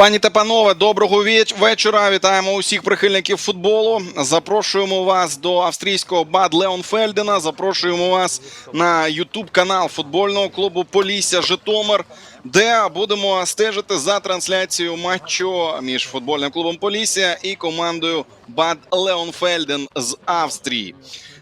Пані та панове, доброго вечора. Вітаємо усіх прихильників футболу. Запрошуємо вас до австрійського Бад Леонфельдена. Запрошуємо вас на Ютуб канал футбольного клубу Полісся Житомир, де будемо стежити за трансляцією матчу між футбольним клубом Полісся і командою Бад Леонфельден з Австрії.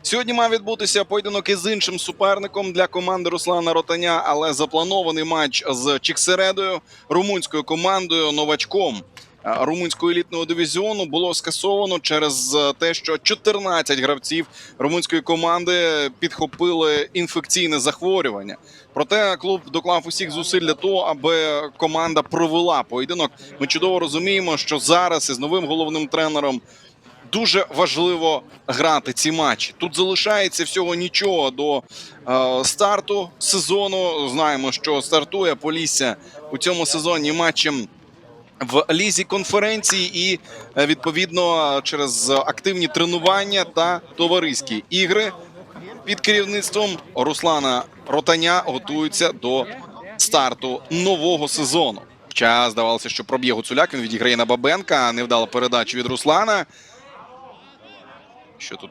Сьогодні мав відбутися поєдинок із іншим суперником для команди Руслана Ротаня, але запланований матч з Чіксередою, румунською командою новачком румунського елітного дивізіону було скасовано через е, те, що 14 гравців румунської команди підхопили інфекційне захворювання. Проте клуб доклав усіх зусиль для того, аби команда провела поєдинок. Ми чудово розуміємо, що зараз із новим головним тренером дуже важливо грати ці матчі. Тут залишається всього нічого до е, старту сезону. Знаємо, що стартує Полісся у цьому сезоні матчем. В лізі конференції і е, відповідно через активні тренування та товариські ігри під керівництвом Руслана Ротаня готуються до старту нового сезону. Час здавалося, що проб'є Гуцуляк. Він відіграє на Бабенка. Невдала передача від Руслана. Що тут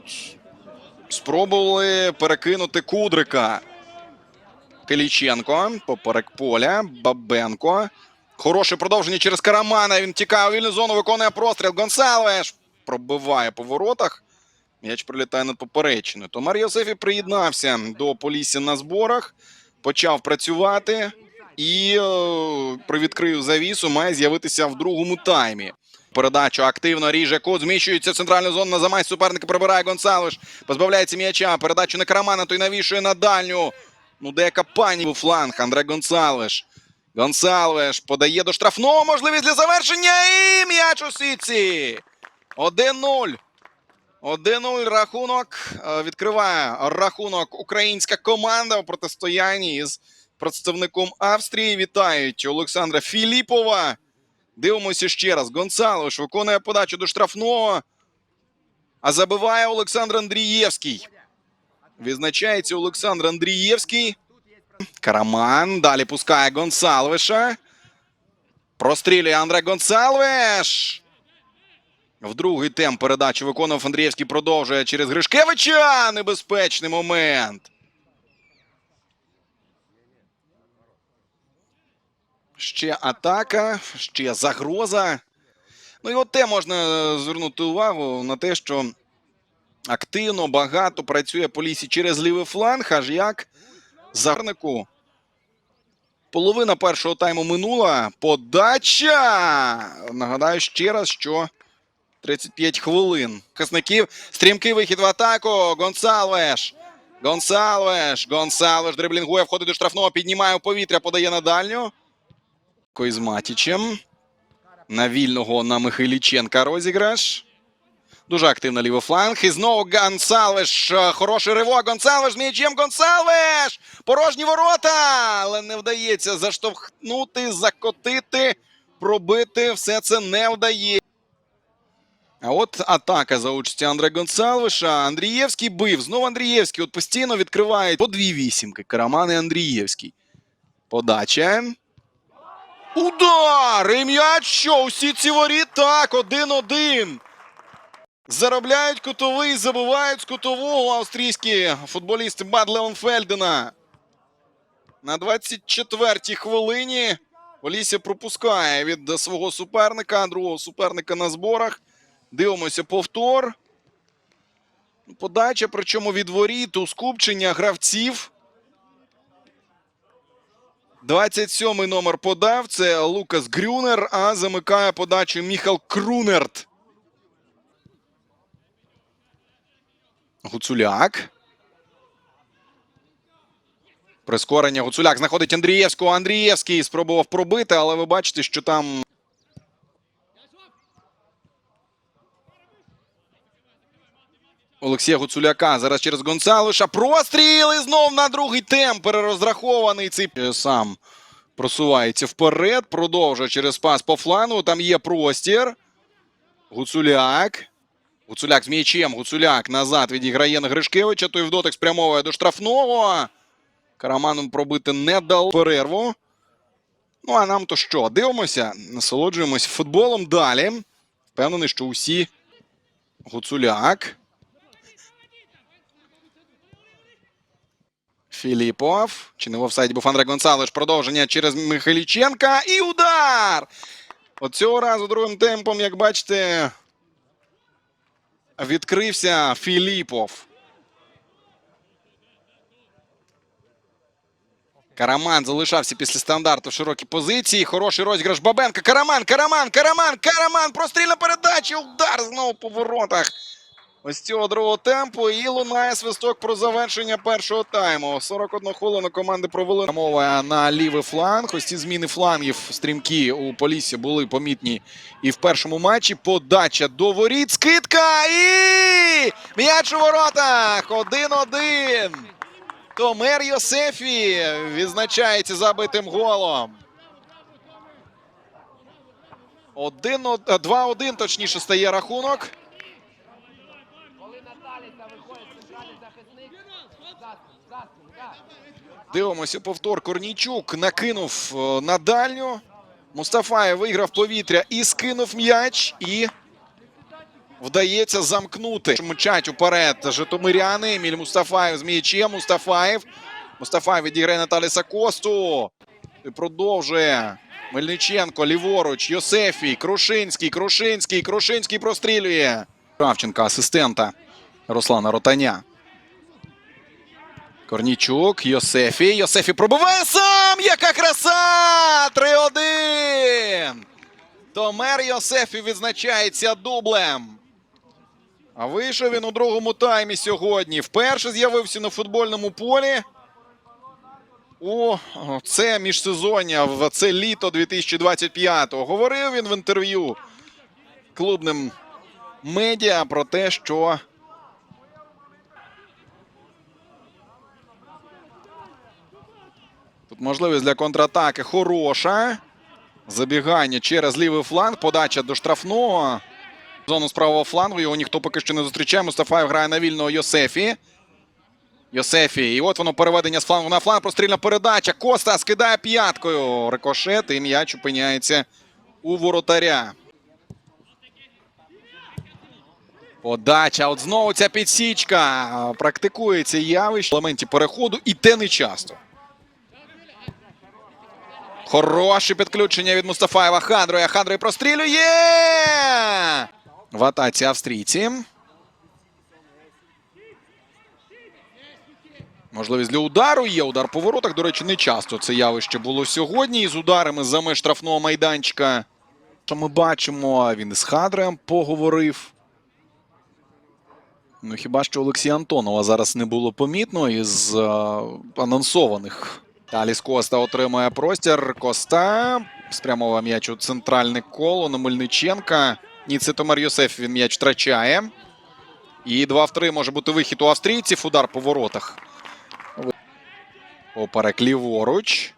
спробували перекинути Кудрика. Киліченко поперек поля. Бабенко. Хороше продовження через Карамана. Він тікає у вільну зону, виконує простріл. Гонсалвеш пробиває по воротах. М'яч прилітає над поперечиною. Томар Йосифі приєднався до Полісся на зборах, почав працювати і е, привідкрив завісу. Має з'явитися в другому таймі. Передачу активно ріже кут, зміщується в центральну зону на замай суперника. Прибирає Гонсалвеш. Позбавляється м'яча. Передачу на Карамана, той навішує на дальню. Ну, деяка пані у фланг. Андре Гонсалвеш. Гонсалвеш подає до штрафного. Можливість для завершення. І м'яч у сітці. 1-0. 1-0 рахунок. Е, Відкриває рахунок українська команда у протистоянні із представником Австрії. Вітають Олександра Філіпова. Дивимося ще раз. Гонсалош виконує подачу до штрафного. А забиває Олександр Андрієвський. Відзначається Олександр Андрієвський. Караман. Далі пускає Гонсалвеша. Прострілює Андре Гонсалвеш. В другий темп передачу виконував Андрієвський. Продовжує через Гришкевича. Небезпечний момент. Ще атака, ще загроза. Ну і от те можна е, звернути увагу на те, що активно багато працює по лісі через лівий фланг, аж як загарнику. Половина першого тайму минула. Подача! Нагадаю ще раз, що 35 хвилин. Захисників. Стрімкий вихід в атаку. Гонсалвеш. Гонсалвеш. Гонсалвеш дриблінгує, входить до штрафного, піднімає у повітря, подає на дальню. Із Матічем. На вільного на Михайліченка розіграш. Дуже активно лівий фланг. І знову Гонсалвеш. Е, Хороший ривок. Гонсалвеш з м'ячем. Гонсалвеш! Порожні ворота! Але не вдається заштовхнути, закотити, пробити. Все це не вдає. А от атака за участі Андре Гонсалвеша. Андрієвський бив. Знову Андрієвський. От постійно відкриває по дві вісімки. Караман і Андрієвський. Подача. Удар! І м'яч що? Усі ці воріт так, один-один. Заробляють кутовий, забивають з кутового австрійські футболісти Бад Леонфельдена. На 24-й хвилині Полісся пропускає від свого суперника, другого суперника на зборах. Дивимося повтор. Подача, причому від воріт у скупчення гравців. 27-й номер подав. Це Лукас Грюнер, а замикає подачу Міхал Крунерт. Гуцуляк. Прискорення Гуцуляк знаходить Андрієвського. Андрієвський спробував пробити, але ви бачите, що там. Олексія Гуцуляка. Зараз через Гонсалиша. Простріл і знов на другий темп. Перерозрахований цей сам просувається вперед. Продовжує через пас по флану. Там є простір. Гуцуляк. Гуцуляк з м'ячем. Гуцуляк назад відіграє на Гришкевича. Той в дотик спрямовує до штрафного. Караманом пробити не дав перерву. Ну а нам то що? Дивимося, насолоджуємось футболом далі. Впевнений, що усі Гуцуляк. Філіпов. Чи не в офсайді був Андрей Гонсалеш. Продовження через Михайліченка. І удар! От цього разу другим темпом, як бачите, відкрився Філіпов. Караман залишався після стандарту в широкій позиції. Хороший розіграш Бабенка. Караман, Караман, Караман, Караман. Прострільна передача. Удар знову по воротах. Ось цього другого темпу. І лунає свисток про завершення першого тайму. 41 хвилину команди провели. Мова на лівий фланг. Ось ці зміни флангів стрімкі у Поліссі були помітні і в першому матчі. Подача до воріт. Скидка і м'яч у воротах. 1-1. Томер Йосефі відзначається забитим голом. 2-1, точніше, стає рахунок. Дивимося повтор. Корнійчук накинув е, на дальню. Мустафаєв виграв повітря і скинув м'яч. І вдається замкнути. Мчать уперед Житомиряни. Еміль Мустафаєв з м'ячем. Мустафаєв. Мустафаєв відіграє Наталіса Косту. І продовжує. Мельниченко, ліворуч, Йосефій, Крушинський, Крушинський, Крушинський прострілює. Кравченка, асистента Руслана Ротаня. Корнічук, Йосефі. Йосефі пробиває сам! Яка краса! 3-1! Томер Йосефі відзначається дублем. А вийшов він у другому таймі сьогодні. Вперше з'явився на футбольному полі. У це міжсезоння це літо 2025-го. Говорив він в інтерв'ю клубним медіа про те, що Тут можливість для контратаки хороша. Забігання через лівий фланг. Подача до штрафного. Зону з правого флангу. Його ніхто поки що не зустрічає. Мустафаєв грає на вільного Йосефі. Йосефі. І от воно переведення з флангу на фланг. Прострільна передача. Коста скидає п'яткою. Рикошет. І м'яч опиняється у воротаря. Подача. От знову ця підсічка. Практикується явище в елементі переходу. І те не часто. Хороше підключення від Мустафаєва Хандрою. Хандрой прострілює. В атаці австрійці. Можливість для удару є. Удар по воротах. До речі, не часто це явище було сьогодні. Із ударами за меж штрафного майданчика. Що ми бачимо, він із Хадреєм поговорив. Ну, хіба що Олексія Антонова зараз не було помітно із е, анонсованих. Аліс Коста отримує простір. Коста спрямовує м'яч у центральне коло на Мельниченка. Ні, це. Він м'яч втрачає. І 2 в 3 може бути вихід у австрійців. Удар по воротах. Поперек ліворуч.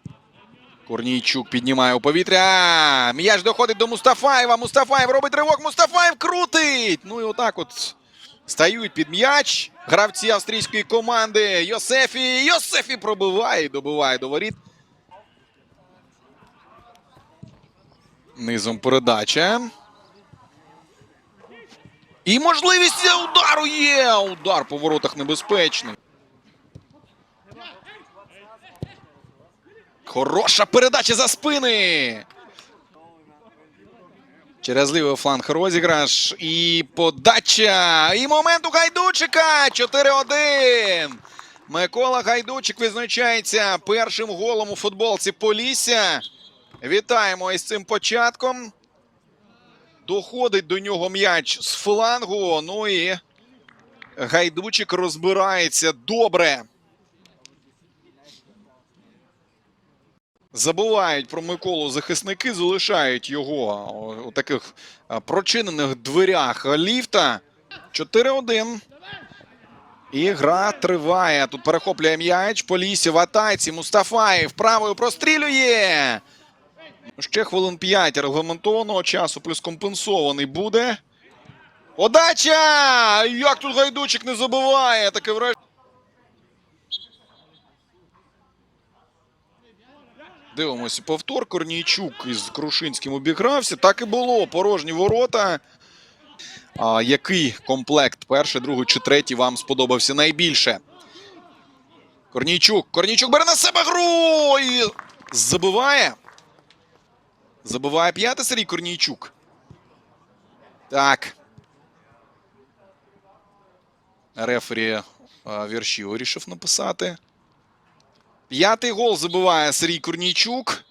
Корнійчук піднімає у повітря. М'яч доходить до Мустафаєва. Мустафаєв робить ривок. Мустафаєв крутить. Ну і отак от стають під м'яч. Гравці австрійської команди. Йосефі. Йосефі пробиває і добиває до воріт. Низом передача. І можливість удару є. Удар по воротах небезпечний. Хороша передача за спини. Через лівий фланг розіграш. І подача. І момент у Гайдучика. 4-1. Микола Гайдучик визначається першим голом у футболці Полісся. Вітаємо із цим початком. Доходить до нього м'яч з флангу. Ну і Гайдучик розбирається добре. Забувають про Миколу захисники, залишають його у таких прочинених дверях ліфта. 4-1. І гра триває. Тут перехоплює м'яч. Полісі в атаці. Мустафаєв правою прострілює. Ще хвилин 5 регламентованого часу, плюс компенсований буде. Подача! Як тут гайдучик не забиває? Таке враження. Дивимося повтор. Корнійчук із Крушинським обігрався. Так і було. Порожні ворота. А, який комплект перший, другий чи третій вам сподобався найбільше? Корнійчук. Корнійчук бере на себе гру і забиває. Забиває п'ятий Сергій Корнійчук. Так. Рефері вірші вирішив написати. П'ятий гол забиває Сергій Корнійчук.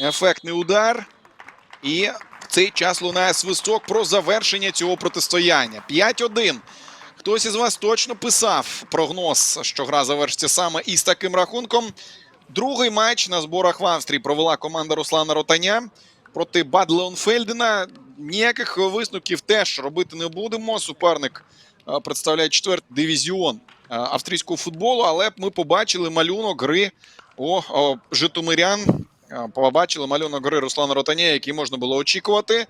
Ефектний удар. І в цей час лунає свисток про завершення цього протистояння. 5-1. Хтось із вас точно писав прогноз, що гра завершиться саме із таким рахунком. Другий матч на зборах в Австрії провела команда Руслана Ротаня проти Бад Леонфельдена. Ніяких висновків теж робити не будемо. Суперник е, представляє четвертий дивізіон австрійського футболу, але ми побачили малюнок гри о, о Житомирян. Е, Побачили малюнок гри Руслана Ротанія, який можна було очікувати.